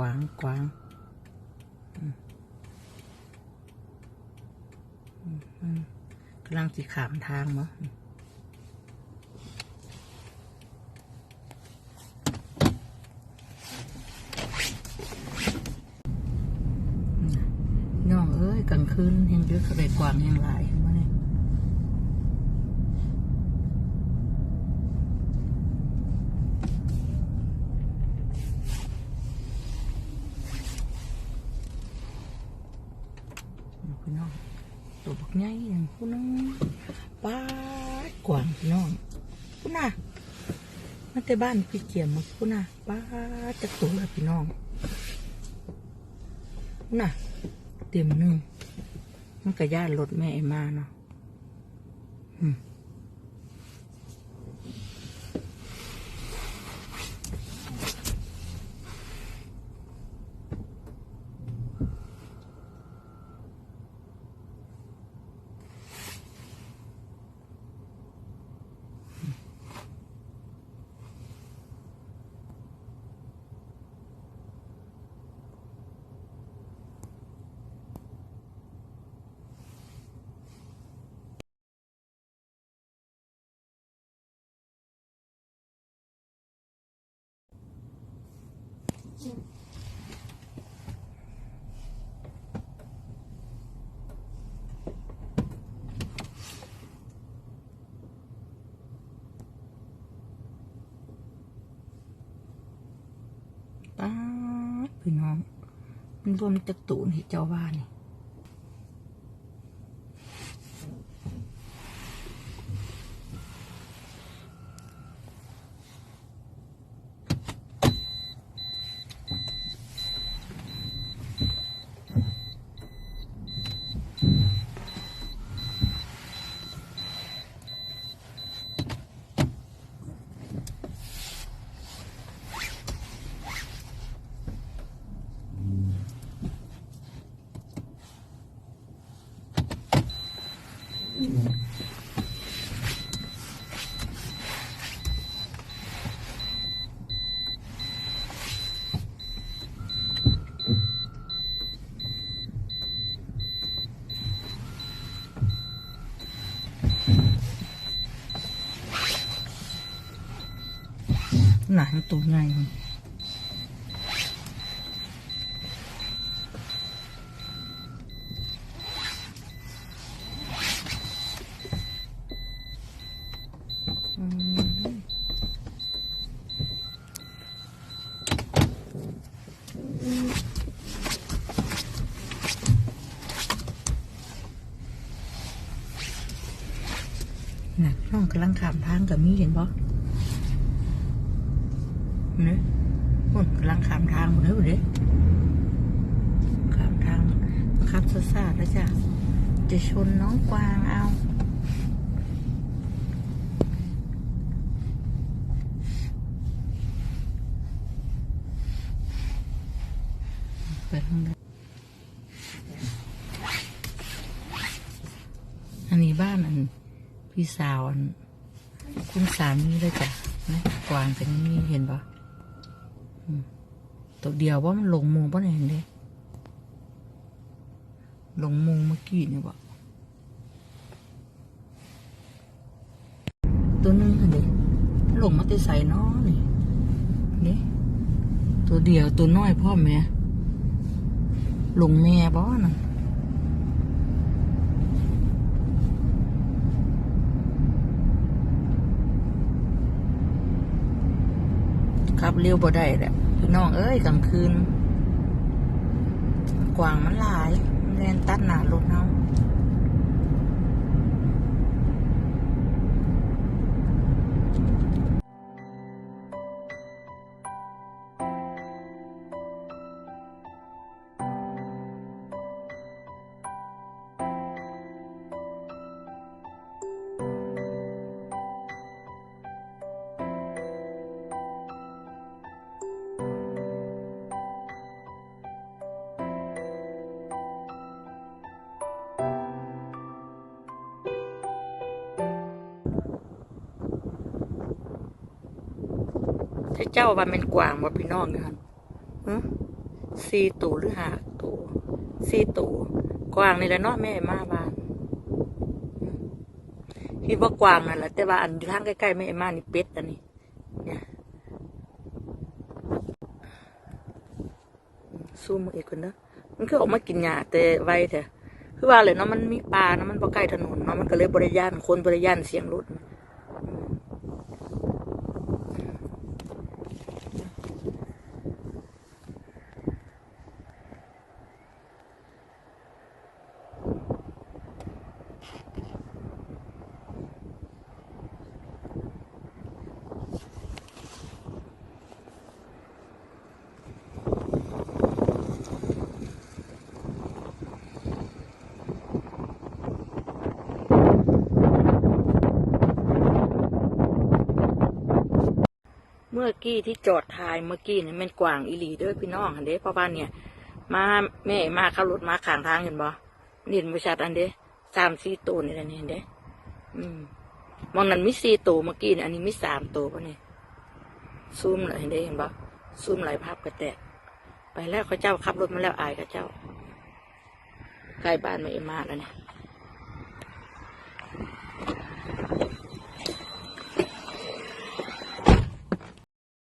วางกวางกำลังสิขามทางมั้งน้องเอ้ยกลางคืนยังเยอะเขาได้กวางยังหลายเห็นไหมเนี่ย พี่น้องตัวบักใหญ่อย่างคุณน้องป้ากวางพี่น้องคุณน่ะมาแต่บ้านพี่เกียมมาคุณน่ะป้าจะตัวเลยพี่น้องคุณน่ะ เต็มหนึ่งมันกระย่านรถแม่มาเนาะอืมป้าด พี่น้องมันรวมจากตูนให้เจ้าว่านี่ หนังตัวใหญ่มันอืมน่ะน้อง กำลังขามทางกับมีเห็นปะนี่คนกำลังขามทางหมดเลยเด้ขามทางขับซ่าแล้วจ้ะจะชนน้องกวางเอาไปทางนั้นอันนี้บ้านอัน พี่สาวคุณสามีเลยจ้ะนะกวางเป็นนี่เห็นปะตัวเดียวว่ามันลงมุงปะเนี่ยเห็นดิลงมุงเมื่อกี้เนี่ยปะตัวนึงเห็นดิลงมาติใส่น้อนี่นี่ตัวเดียวตัวน้อยพ่อแม่ลงแม่บ่น่ะ ขับเร็วบ่ได้แหละพี่น้องเอ้ยกลางคืน กวางมันหลายมันเล่นตัดหนารถเนาะ ถ้าเจ้าว่าเป็นกวางว่าพี่น้องกันฮะสี่ตัวหรือหาตัวสี่ตัวกวางนี่แหละเนาะแม่มาบ้านคิดว่ากวางนั่นแหละแต่ว่าอันทางใกล้ๆแม่มานี่เป็ดอันนี้เนี่ยซูมมอีกคนเนอะมันคือออกมากินหญ้าแต่ไวแต่คือว่าเลยเนาะมันมีปลาเนาะมันบ่ใกล้ถนนเนาะมันก็เลยบริยานคนบริยานเสียงรถ มื่อกี้ที่จอดทายเมื่อกี้นี่ม่นกว่างอีหลีเด้อพี่น้องอันเด้เพราะว่าเนี่ย มาแม่มาขับรถมาข้างทางเห็นบ่นี่เห็นบริษัทอันเด้สามสี่ตัวนี่แหละนี่เห็นเด้อืมมองนั้นมีสี่ตัวเมื่อกี้นี่อันนี้มีสามตัวป่ะนี่ยซูมเลยเห็นเด้เห็นบ่ซูมหลายภาพกระแตกไปแล้วเขาเจ้าขับรถมาแล้วอายเขาเจ้าใกล้บ้านแม่เอ็มมาแล้วเนี่ย